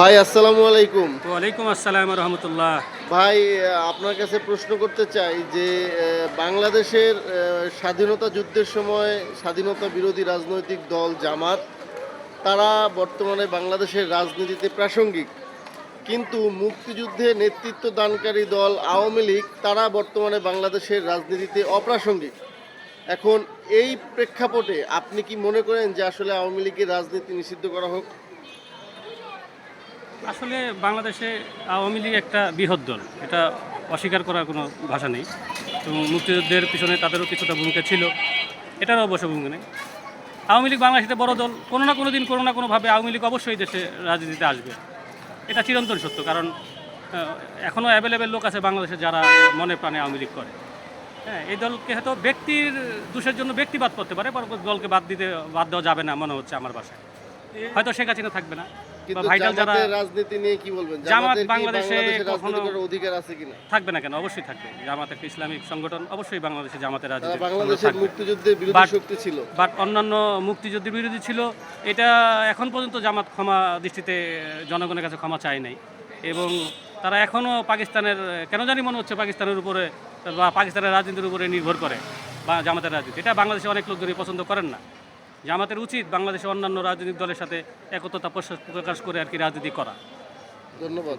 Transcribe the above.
ভাই আসসালামু আলাইকুম। ওয়ালাইকুম আসসালাম রহমতুল্লাহ। ভাই আপনার কাছে প্রশ্ন করতে চাই যে বাংলাদেশের স্বাধীনতা যুদ্ধের সময় স্বাধীনতা বিরোধী রাজনৈতিক দল জামাত তারা বর্তমানে বাংলাদেশের রাজনীতিতে প্রাসঙ্গিক। কিন্তু মুক্তিযুদ্ধে নেতৃত্ব দানকারী দল আওয়ামী লীগ তারা বর্তমানে বাংলাদেশের রাজনীতিতে অপ্রাসঙ্গিক। এখন এই প্রেক্ষাপটে আপনি কি মনে করেন যে আসলে আওয়ামী লীগের রাজনীতি নিষিদ্ধ করা হোক? আসলে বাংলাদেশে আওয়ামী লীগ একটা বৃহৎ দল। এটা অস্বীকার করার কোনো ভাষা নেই। এবং মুক্তিযুদ্ধের পিছনে তাদেরও কিছুটা ভূমিকা ছিল। এটারও অবশ্য ভূমিকা নেই। আওয়ামী লীগ বাংলাদেশে বড় দল। কোনো না কোনো দিন, কোনো না কোনোভাবে আওয়ামী লীগ অবশ্যই দেশে রাজনীতিতে আসবে। এটা চিরন্তন সত্য। কারণ এখনও অ্যাভেলেবেল লোক আছে বাংলাদেশে যারা মনে প্রাণে আওয়ামী লীগ করে। হ্যাঁ এই দলকে হয়তো ব্যক্তির দোষের জন্য ব্যক্তি বাদ করতে পারে পর দলকে বাদ দিতে বাদ দেওয়া যাবে না, মনে হচ্ছে আমার বাসায় হয়তো শেখ হাসিনা থাকবে না। বা ভাইটাল যারা জামাতের রাজনীতি নিয়ে কি বলবেন? জামাত বাংলাদেশে বাংলাদেশে কখনো- অধিকার আছে কিনা? থাকবে না কেন? অবশ্যই থাকবে। জামাত একটা ইসলামিক সংগঠন অবশ্যই বাংলাদেশে জামাতের রাজনীতি বাংলাদেশের মুক্তিযুদ্ধের বিরোধী শক্তি ছিল। বাট অন্যান্য মুক্তিযুদ্ধের বিরোধী ছিল। এটা এখন পর্যন্ত জামাত ক্ষমা দৃষ্টিতে জনগণের কাছে ক্ষমা চায় নাই। এবং তারা এখনও পাকিস্তানের কেন জানি মনে হচ্ছে পাকিস্তানের উপরে বা পাকিস্তানের রাজনীতির উপরে নির্ভর করে বা জামাতের রাজনীতি। এটা বাংলাদেশে অনেক লোকজনই পছন্দ করেন না। জামাতের উচিত বাংলাদেশের অন্যান্য রাজনৈতিক দলের সাথে একতা প্রকাশ করে আর কি রাজনীতি করা। ধন্যবাদ।